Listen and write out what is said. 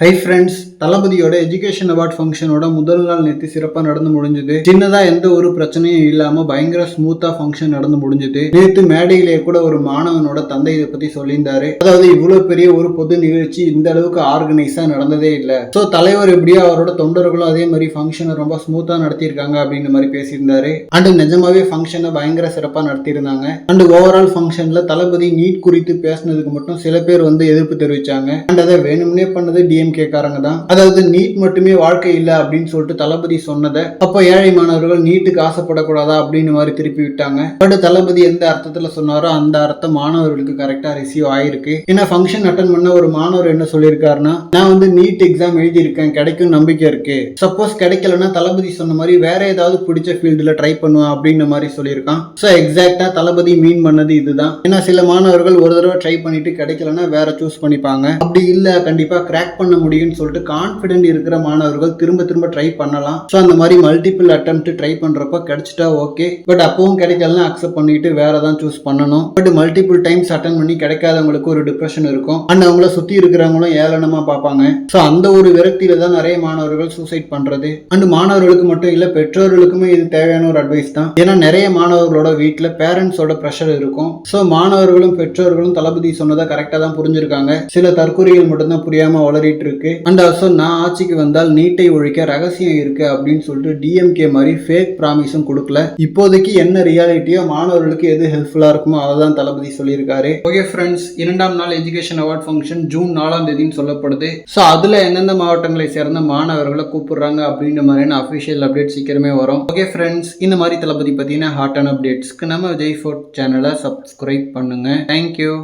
High friends தளபதியோட education award ஃபங்க்ஷனோட முதல் நாள் நேற்று சிறப்பாக நடந்து முடிஞ்சது. சின்னதாக எந்த ஒரு பிரச்சனையும் இல்லாமல் பயங்கர ஸ்மூத்தாக ஃபங்க்ஷன் நடந்து முடிஞ்சது. நேற்று மேடையிலே கூட ஒரு மாணவனோட தந்தை இதை பற்றி சொல்லியிருந்தாரு. அதாவது இவ்வளோ பெரிய ஒரு பொது நிகழ்ச்சி இந்த அளவுக்கு ஆர்கனைஸாக நடந்ததே இல்லை. ஸோ தலைவர் எப்படியோ அவரோட தொண்டர்களும் அதே மாதிரி ஃபங்க்ஷனை ரொம்ப ஸ்மூத்தாக நடத்தியிருக்காங்க அப்படின்ற மாதிரி பேசியிருந்தாரு. அண்ட் நிஜமாவே ஃபங்க்ஷனை பயங்கர சிறப்பாக நடத்தியிருந்தாங்க. அண்ட் ஓவரால் ஃபங்க்ஷனில் தளபதி நீட் குறித்து பேசினதுக்கு மட்டும் சில பேர் வந்து எதிர்ப்பு தெரிவிச்சாங்க. அண்ட் அதை வேணும்னே பண்ணது டிஎம்கே காரங்க தான். அதாவது நீட் மட்டுமே வாழ்க்கை இல்லை அப்படின்னு சொல்லிட்டு தளபதி சொன்னதை அப்போ ஏழை மாணவர்கள் நீட்டுக்கு ஆசைப்படக்கூடாதா அப்படின்னு மாதிரி திருப்பி விட்டாங்க. பட் தளபதி எந்த அர்த்தத்துல சொன்னாரோ அந்த அர்த்தம் மாணவர்களுக்கு கரெக்டா ரிசீவ் ஆயிருக்கு. ஏன்னா ஃபங்க்ஷன் அட்டன் பண்ண ஒரு மாணவர் என்ன சொல்லியிருக்காருன்னா நான் வந்து நீட் எக்ஸாம் எழுதியிருக்கேன் கிடைக்கும் நம்பிக்கை இருக்கு. சப்போஸ் கிடைக்கலன்னா தளபதி சொன்ன மாதிரி வேற ஏதாவது பிடிச்ச ஃபீல்டுல ட்ரை பண்ணுவேன் அப்படின்ற மாதிரி சொல்லியிருக்கான். ஸோ எக்ஸாக்டா தளபதி மீன் பண்ணது இதுதான். ஏன்னா சில மாணவர்கள் ஒரு தடவை ட்ரை பண்ணிட்டு கிடைக்கலன்னா வேற சூஸ் பண்ணிப்பாங்க. அப்படி இல்ல கண்டிப்பா கிராக் பண்ண முடியும்னு சொல்லிட்டு கான்ஃபிடென்ட் இருக்கிற மாணவர்கள் திரும்ப திரும்ப ட்ரை பண்ணலாம். ஸோ அந்த மாதிரி மல்டிபிள் அட்டம் ட்ரை பண்ணுறப்ப கிடைச்சிட்டா ஓகே பட் அப்பவும் கிடைக்கலன்னா அக்செப்ட் பண்ணிட்டு வேற தான் சூஸ் பண்ணணும். பட் மல்டிபிள் டைம்ஸ் அட்டன் பண்ணி கிடைக்காதவங்களுக்கு ஒரு டிப்ரெஷன் இருக்கும். அண்ட் அவங்கள சுத்தி இருக்கிறவங்களும் ஏளனமா பார்ப்பாங்க. ஸோ அந்த ஒரு விரக்தியில தான் நிறைய மாணவர்கள் சூசைட் பண்றது. அண்ட் மாணவர்களுக்கு மட்டும் இல்லை பெற்றோர்களுக்குமே இது தேவையான ஒரு அட்வைஸ் தான். ஏன்னா நிறைய மாணவர்களோட வீட்டில் பேரண்ட்ஸோட ப்ரெஷர் இருக்கும். ஸோ மாணவர்களும் பெற்றோர்களும் தளபதி சொன்னதை கரெக்டாக தான் புரிஞ்சிருக்காங்க. சில தற்கொலைகள் மட்டும்தான் புரியாமல் வளரிட்டு இருக்கு. அண்ட் அரசன் நான் ஆட்சிக்கு வந்தால் நீட்டை ஒழிக்க ரகசியம் இருக்கு அப்படின்னு சொல்லிட்டு டிஎம்கே மாதிரி ஃபேக் ப்ராமிஸும் கொடுக்கல. இப்போதைக்கு என்ன ரியாலிட்டியோ மாணவர்களுக்கு எது ஹெல்ப்ஃபுல்லா இருக்குமோ அதை தான் தளபதி சொல்லியிருக்காரு. ஓகே ஃப்ரெண்ட்ஸ் இரண்டாம் நாள் எஜுகேஷன் அவார்ட் ஃபங்க்ஷன் ஜூன் நாலாம் தேதின்னு சொல்லப்படுது. ஸோ அதில் எந்தெந்த மாவட்டங்களை சேர்ந்த மாணவர்களை கூப்பிடுறாங்க அப்படின்ற மாதிரியான அஃபிஷியல் அப்டேட் சீக்கிரமே வரும். ஓகே ஃப்ரெண்ட்ஸ் இந்த மாதிரி தளபதி பற்றின ஹாட்டான அப்டேட்ஸ்க்கு நம்ம விஜய் ஃபோர்ட் சேனலை சப்ஸ்கிரைப் பண்ணுங்க. Thank you